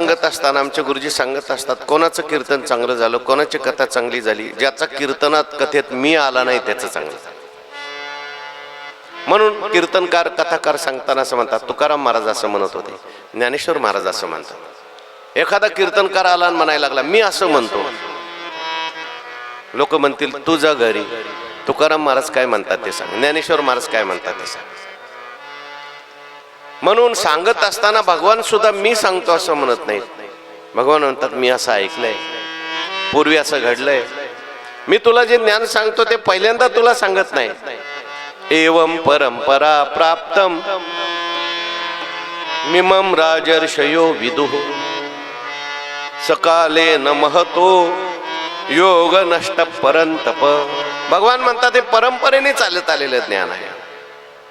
सांगत असताना आमचे गुरुजी सांगत असतात कोणाचं कीर्तन चांगलं झालं कोणाची कथा चांगली झाली ज्याचा कीर्तनात कथेत मी आला नाही त्याचं चांगलं म्हणून कीर्तनकार कथाकार सांगताना असं म्हणतात तुकाराम महाराज असं म्हणत होते ज्ञानेश्वर महाराज असं म्हणतात. एखादा कीर्तनकार आला आणि म्हणायला लागला मी असं म्हणतो. लोक म्हणतील तुझा घरी. तुकाराम महाराज काय म्हणतात ते सांग. ज्ञानेश्वर महाराज काय म्हणतात ते सांग. म्हणून सांगत असताना भगवान सुद्धा मी सांगतो असं म्हणत नाही. भगवान म्हणतात मी असं ऐकलंय. पूर्वी असं घडलंय. मी तुला जे ज्ञान सांगतो ते पहिल्यांदा तुला सांगत नाही. एवम परंपरा प्राप्तम. मिमम राजर्षयो विदुः. सकाले न महतो. योग नष्ट परंतप भगवान म्हणतात ते परंपरेने चालत आलेलं ज्ञान आहे.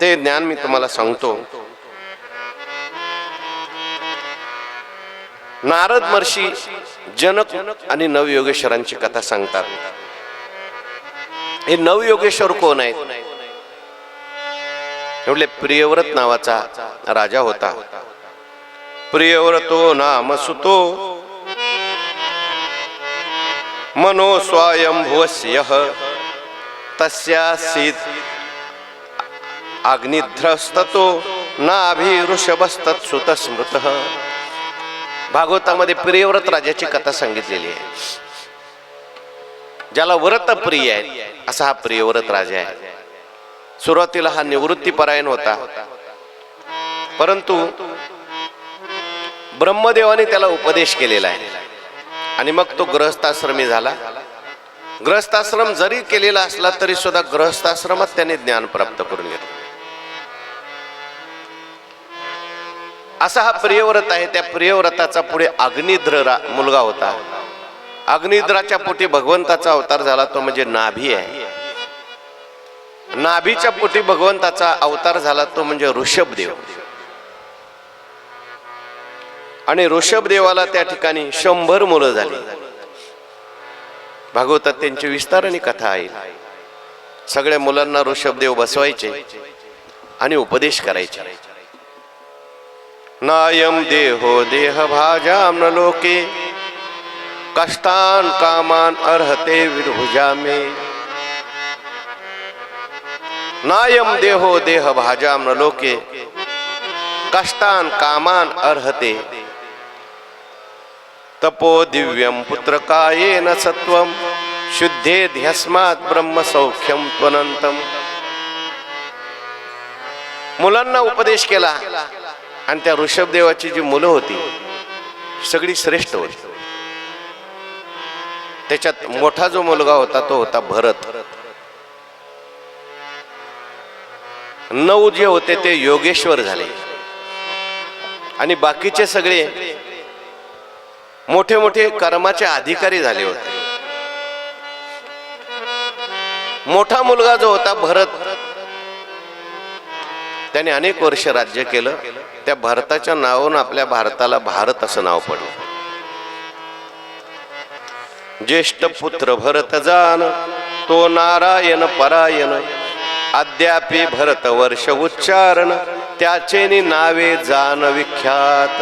ते ज्ञान मी तुम्हाला सांगतो. नारद महर्षी जनक आणि नवयोगेश्वरांची कथा सांगतात. हे नवयोगेश्वर कोण आहेत? एवढे प्रियव्रत नावाचा राजा होता. प्रियव्रतो नाम सुतो. मनो स्वयंभुवस्य तस्यासीत अग्निध्रस्ततो नाभी ऋषभस्तत् सुत भागवतामध्ये प्रियव्रत राजाची कथा सांगितलेली आहे. ज्याला व्रत प्रिय आहे असा हा प्रियव्रत राजा आहे. सुरुवातीला हा निवृत्तीपरायण होता. परंतु ब्रह्मदेवाने त्याला उपदेश केलेला आहे. आणि मग तो ग्रहस्थाश्रमी झाला. ग्रहस्थाश्रम जरी केलेला असला तरी सुद्धा ग्रहस्थाश्रमात त्याने ज्ञान प्राप्त करून असा हा प्रियव्रत आहे त्या प्रियव्रताचा पुढे अग्निद्र रा- मुलगा होता. अग्निद्राच्या पोटी भगवंताचा अवतार झाला तो म्हणजे नाभी आहे. नाभीच्या पोटी भगवंताचा अवतार झाला तो म्हणजे ऋषभदेव. आणि ऋषभदेवाला त्या ठिकाणी शंभर मुलं झाली. भागवतात त्यांची विस्ताराने कथा आहे. सगळ्या मुलांना ऋषभदेव बसवायचे आणि उपदेश करायचे. नायम देहो देह भाजाम न लोके। कष्टान कामान अर्हते विभुजा मे नायम देहो देह भाजाम न लोके। कष्टान कामान अर्हते। तपो दिव्यम पुत्रकायेन सत्वम शुद्धे ध्यस्मात ब्रह्म सौख्यम त्वनंतम मुलांना उपदेश केला। आणि त्या ऋषभदेवाची जी मुलं होती सगळी श्रेष्ठ होती. त्याच्यात मोठा जो मुलगा होता तो होता भरत. नऊ जे होते ते योगेश्वर झाले. आणि बाकीचे सगळे मोठे मोठे कर्माचे अधिकारी झाले होते. मोठा मुलगा जो होता भरत त्याने अनेक वर्ष राज्य केलं. त्या भारताच्या नावावरून आपल्या भारताला भारत असं नाव पडलं. ज्येष्ठ पुत्र भरत जान तो नारायण परायण अद्यापि भरत वर्ष उच्चारण त्याचे नावे जान विख्यात.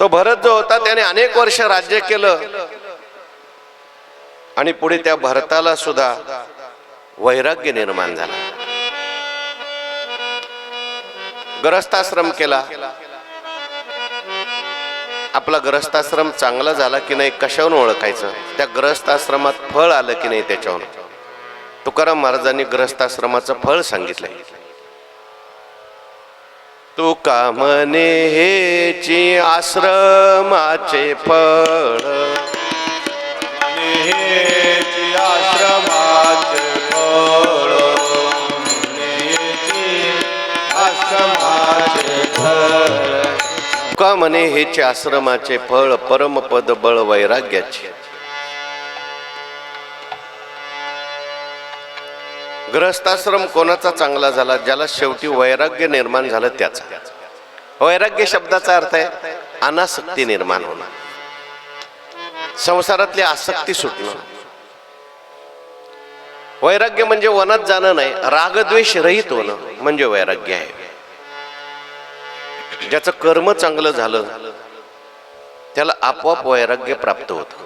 तो भरत जो होता त्याने अनेक वर्ष राज्य केलं. आणि पुढे त्या भरताला सुद्धा वैराग्य निर्माण झाला. ग्रस्ताश्रम केला. आपला ग्रस्ताश्रम चांगला झाला की नाही कशावरून ओळखायचं? त्या ग्रस्ताश्रमात फळ आलं की नाही त्याच्यावर तुकाराम महाराजांनी ग्रस्ताश्रमाचं फळ सांगितलंय. तू का म्हणे हेची आश्रमाचे फळ. हेची आश्रमाचे फळ. हेची का म्हणे हेचे आश्रमाचे फळ परमपद बळ वैराग्याचे? ग्रहस्थाश्रम कोणाचा चांगला झाला ज्याला शेवटी वैराग्य निर्माण झालं त्याचा? वैराग्य शब्दाचा अर्थ आहे अनासक्ती निर्माण होणं. संसारातली आसक्ती सुटणं. वैराग्य म्हणजे वनात जाणं नाही रागद्वेष रहित होणं म्हणजे वैराग्य आहे. ज्याचं कर्म चांगलं झालं त्याला आपोआप वैराग्य प्राप्त होतं.